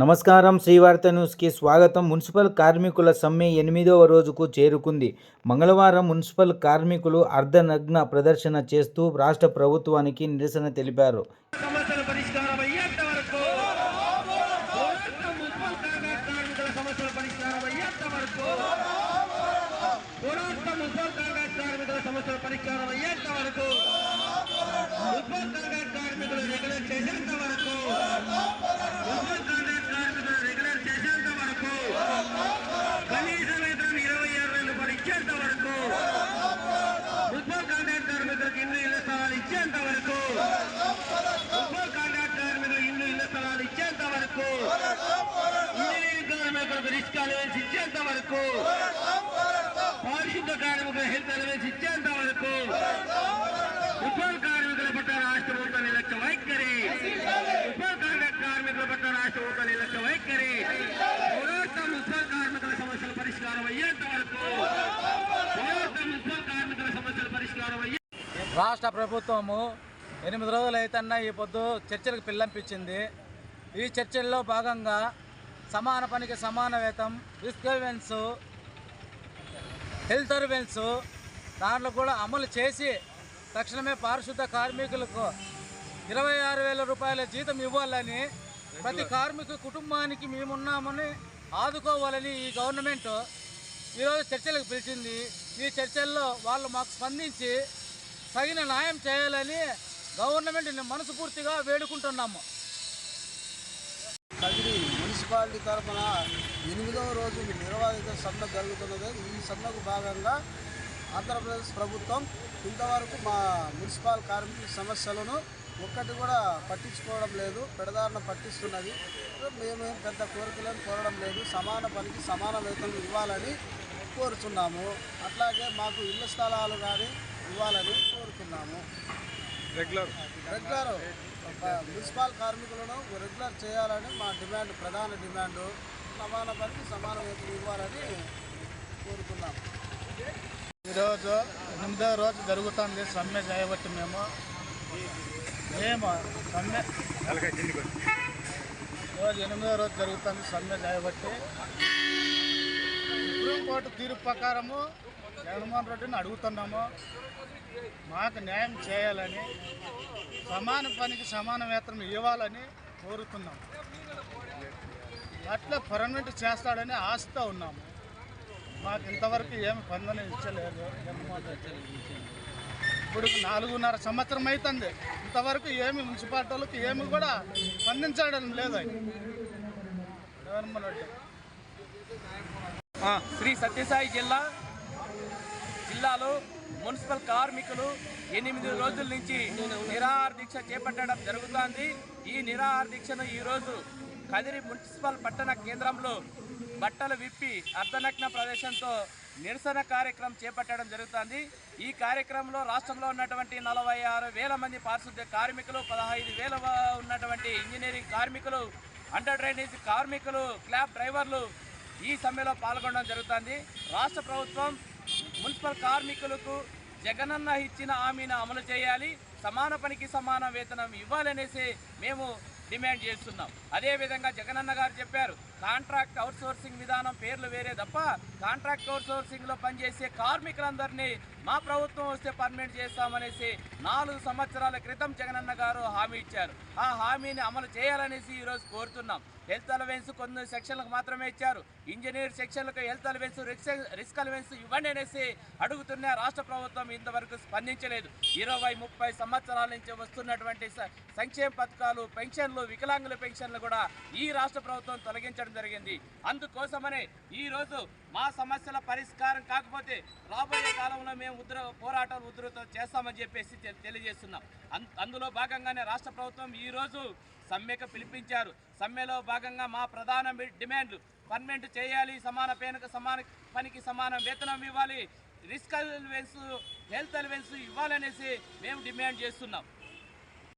నమస్కారం. శ్రీవార్త న్యూస్కి స్వాగతం. మున్సిపల్ కార్మికుల సమ్మె ఎనిమిదవ రోజుకు చేరుకుంది. మంగళవారం మున్సిపల్ కార్మికులు అర్ధనగ్న ప్రదర్శన చేస్తూ రాష్ట్ర ప్రభుత్వానికి నిరసన తెలిపారు. పరిష్కారం అయ్యేంత వరకు కార్మికుల కనీస వేతనం ఇరవై ఆరు వేల రూపాయలు ఇచ్చేంత వరకు మున్సిపల్ కాంట్రాక్ట్ కార్మికులకు ఇల్లు ఇళ్ళ స్థలాలు ఇచ్చేంత వరకు ఫుట్బాల్ కాంట్రాక్ట్ కార్మికులు ఇల్లు ఇళ్ళ స్థలాలు ఇచ్చేంత వరకు ఇంజనీరింగ్ కార్మికులకు రిస్క్ అలవెన్స్ ఇచ్చేంత వరకు పారిశుద్ధ కార్మికుల హెల్త్ అలవెన్స్ వరకు ఫుట్బాల్ కార్మికుల పట్ల రాష్ట్ర ప్రభుత్వ నిర్లక్ష్య వైఖరి ఫుట్బాల్ కాంట్రాక్ట్ కార్మికుల పట్ల రాష్ట్ర ప్రభుత్వ నిర్లక్ష్య వైఖరి పోరాటం మున్సిపల్ కార్మికుల సమస్యల పరిష్కారం అయ్యేంత వరకు పోరాటం మున్సిపల్ కార్మికుల సమస్యల పరిష్కారం అయ్యే రాష్ట్ర ప్రభుత్వము ఎనిమిది రోజులు అయితేనే ఈ పొద్దు చర్చలకు పిల్లంపించింది. ఈ చర్చల్లో భాగంగా సమాన పనికి సమాన వేతం రిస్క్ హెల్త్ అర్వెన్స్ దాంట్లో కూడా అమలు చేసి తక్షణమే పారిశుద్ధ కార్మికులకు ఇరవై ఆరు వేల రూపాయల జీతం ఇవ్వాలని ప్రతి కార్మిక కుటుంబానికి మేమున్నామని ఆదుకోవాలని ఈ గవర్నమెంట్ ఈరోజు చర్చలకు పిలిచింది. ఈ చర్చల్లో వాళ్ళు మాకు స్పందించి తగిన న్యాయం చేయాలని గవర్నమెంట్ని మనస్ఫూర్తిగా వేడుకుంటున్నాము. కదిరి మున్సిపాలిటీ తరఫున ఎనిమిదవ రోజు నిర్వాహిత సమ్మె జరుగుతున్నది. ఈ సమ్మెకు భాగంగా ఆంధ్రప్రదేశ్ ప్రభుత్వం ఇంతవరకు మా మున్సిపల్ కార్మికుల సమస్యలను ఒక్కటి కూడా పట్టించుకోవడం లేదు. పెడదారిన పట్టిస్తున్నది. మేమేం పెద్ద కోరికలను కోరడం లేదు. సమాన పనికి సమాన వేతనం ఇవ్వాలని కోరుతున్నాము అట్లాగే మాకు ఇళ్ళ స్థలాలు కానీ ఇవ్వాలని కోరుతున్నాము రెగ్యులర్. రెగ్యులర్. మున్సిపల్ కార్మికులను రెగ్యులర్ చేయాలని మా డిమాండ్ ప్రధాన డిమాండ్. సమాన పనికి సమాన వేతనం ఇవ్వాలని కోరుతున్నాం ఈరోజు ఎనిమిదో రోజు జరుగుతుంది సమ్మె చేయబట్టి మేము. మేము సమ్మె రోజు ఎనిమిదో రోజు జరుగుతుంది సమ్మె చేయబట్టి. సుప్రీంకోర్టు తీర్పు ప్రకారము జగన్మోహన్ రెడ్డిని అడుగుతున్నాము. మాకు న్యాయం చేయాలని సమాన పనికి సమాన వేతనం ఇవ్వాలని కోరుతున్నాం అట్లా పర్మనెంట్ చేస్తాడని ఆశతో ఉన్నాము. మాకు ఇంతవరకు ఏమి పనులను ఇచ్చలేదు జగన్మోహన్ రెడ్డి. ఇప్పుడు నాలుగున్నర సంవత్సరం అవుతుంది ఇంతవరకు ఏమి మున్సిపాలిటీలకు ఏమి కూడా స్పందించడం లేదు ఆయన. జగన్మోహన్ రెడ్డి. శ్రీ సత్యసాయి జిల్లా జిల్లాలో మున్సిపల్ కార్మికులు ఎనిమిది రోజుల నుంచి నిరాహార దీక్ష చేపట్టడం జరుగుతోంది. ఈ నిరాహార దీక్షను ఈరోజు కదిరి మున్సిపల్ పట్టణ కేంద్రంలో బట్టలు విప్పి అర్ధనగ్న ప్రదేశంతో నిరసన కార్యక్రమం చేపట్టడం జరుగుతుంది. ఈ కార్యక్రమంలో రాష్ట్రంలో ఉన్నటువంటి నలభై ఆరు వేల మంది పారిశుద్ధ్య కార్మికులు పదహైదు వేల ఉన్నటువంటి ఇంజనీరింగ్ కార్మికులు అండర్ డ్రైనేజ్ కార్మికులు క్లాబ్ డ్రైవర్లు ఈ సమ్మెలో పాల్గొనడం జరుగుతుంది. రాష్ట్ర ప్రభుత్వం మున్సిపల్ కార్మికులకు జగనన్న ఇచ్చిన హామీని అమలు చేయాలి సమాన పనికి సమాన వేతనం ఇవ్వాలనేసి మేము డిమాండ్ చేస్తున్నాం. అదేవిధంగా జగనన్న గారు చెప్పారు కాంట్రాక్ట్ అవుట్సోర్సింగ్ విధానం పేర్లు వేరే తప్ప కాంట్రాక్ట్ అవుట్సోర్సింగ్లో పనిచేసే కార్మికులందరినీ మా ప్రభుత్వం వస్తే పర్మనెంట్ చేస్తామనేసి నాలుగు సంవత్సరాల క్రితం జగనన్న గారు హామీ ఇచ్చారు. ఆ హామీని అమలు చేయాలనేసి ఈరోజు కోరుతున్నాం. హెల్త్ అలవెన్స్ కొన్ని సెక్షన్లకు మాత్రమే ఇచ్చారు. ఇంజనీర్ సెక్షన్లకు హెల్త్ అలవెన్స్ రిస్క్ అలవెన్స్ ఇవ్వండి అనేసి అడుగుతున్న రాష్ట్ర ప్రభుత్వం ఇంతవరకు స్పందించలేదు. ఇరవై ముప్పై సంవత్సరాల నుంచి వస్తున్నటువంటి సంక్షేమ పథకాలు పెన్షన్లు వికలాంగుల పెన్షన్లు కూడా ఈ రాష్ట్ర ప్రభుత్వం తొలగించడం జరిగింది. అందుకోసమనే ఈ రోజు మా సమస్యల పరిష్కారం కాకపోతే రాబోయే కాలంలో మేము ఉద్ర పోరాటాలు ఉధృతం చేస్తామని చెప్పేసి తెలియజేస్తున్నాం. అందులో భాగంగానే రాష్ట్ర ప్రభుత్వం ఈ రోజు సమ్మెకు పిలిపించారు. సమ్మెలో భాగంగా మా ప్రధాన డిమాండ్లు పర్మనెంట్ చేయాలి సమాన పేనకు సమాన పనికి సమాన వేతనం ఇవ్వాలి రిస్క్ అలవెన్స్ హెల్త్ అలవెన్స్ ఇవ్వాలనేసి మేము డిమాండ్ చేస్తున్నాం.